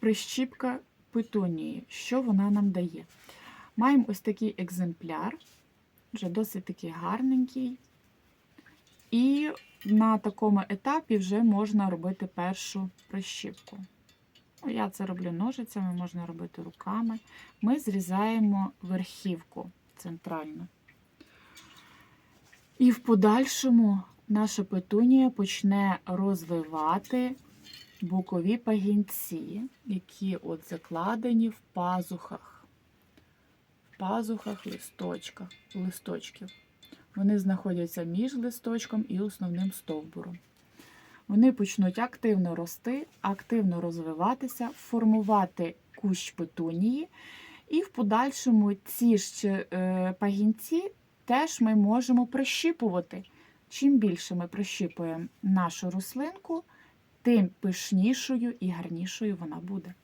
прищіпка петунії. Що вона нам дає? Маємо ось такий екземпляр, вже досить такий гарненький. І на такому етапі вже можна робити першу прищіпку. Ну, Я це роблю ножицями, можна робити руками. Ми зрізаємо верхівку центральну. І в подальшому наша петунія почне розвивати бокові пагінці, які от закладені в пазухах, в пазухах листочках, листочків. Вони знаходяться між листочком і основним стовбуром. Вони почнуть активно рости, активно розвиватися, формувати кущ петунії, і в подальшому ці ж е, пагінці теж ми можемо прищіпувати. Чим більше ми прищіпуємо нашу рослинку, тим пишнішою і гарнішою вона буде.